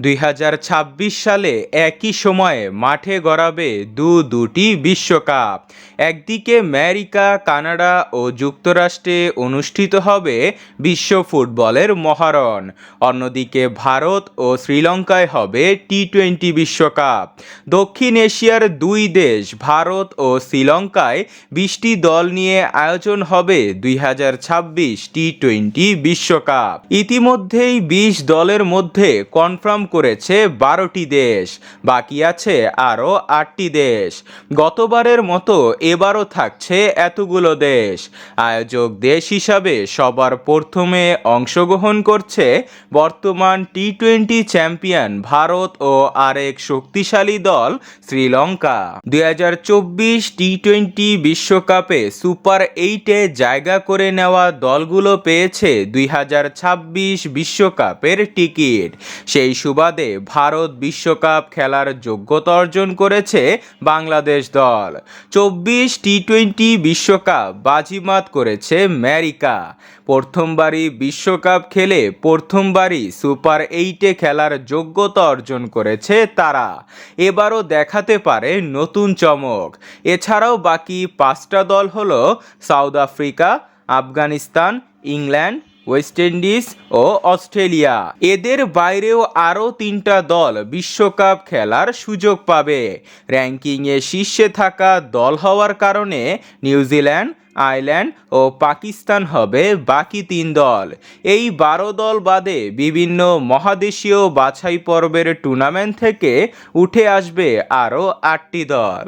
দুই হাজার ছাব্বিশ সালে একই সময়ে মাঠে গড়াবে দু দুটি বিশ্বকাপ। একদিকে আমেরিকা, কানাডা ও যুক্তরাষ্ট্রে অনুষ্ঠিত হবে বিশ্ব ফুটবলের মহারণ। অন্যদিকে ভারত ও শ্রীলঙ্কায় হবে টি টোয়েন্টি বিশ্বকাপ। দক্ষিণ এশিয়ার দুই দেশ, ভারত ও শ্রীলঙ্কায় বিশটি দল নিয়ে আয়োজন হবে দুই টি টোয়েন্টি বিশ্বকাপ। ইতিমধ্যেই বিশ দলের মধ্যে কনফার্ম করেছে বারোটি দেশ, বাকি আছে আরও আটটি দেশ। গতবারের মতো এবারও থাকছে এতগুলো দেশ। আয়োজক দেশ হিসাবে সবার প্রথমে অংশগ্রহণ করছে বর্তমান টি টোয়েন্টি চ্যাম্পিয়ন ভারত ও আরেক শক্তিশালী দল শ্রীলঙ্কা। দুই হাজার চব্বিশ টি টোয়েন্টি বিশ্বকাপে সুপার এইটে জায়গা করে নেওয়া দলগুলো পেয়েছে দুই বিশ্বকাপের টিকিট। সেই সুবাদে ভারত বিশ্বকাপ খেলার যোগ্যতা অর্জন করেছে বাংলাদেশ দল। চব্বিশ টি টোয়েন্টি বিশ্বকাপ বাজিমাত করেছে আমেরিকা। প্রথমবারই বিশ্বকাপ খেলে প্রথমবারই সুপার এইটে খেলার যোগ্যতা অর্জন করেছে তারা। এবারও দেখাতে পারে নতুন চমক। এছাড়াও বাকি পাঁচটা দল হলো South Africa, Afghanistan, England West Indies ও অস্ট্রেলিয়া। এদের বাইরেও আরও তিনটা দল বিশ্বকাপ খেলার সুযোগ পাবে। র্যাঙ্কিংয়ে শীর্ষে থাকা দল হওয়ার কারণে নিউজিল্যান্ড আয়ারল্যান্ড ও পাকিস্তান হবে বাকি তিন দল। এই বারো দল বাদে বিভিন্ন মহাদেশীয় বাছাই পর্বের টুর্নামেন্ট থেকে উঠে আসবে আরও আটটি দল।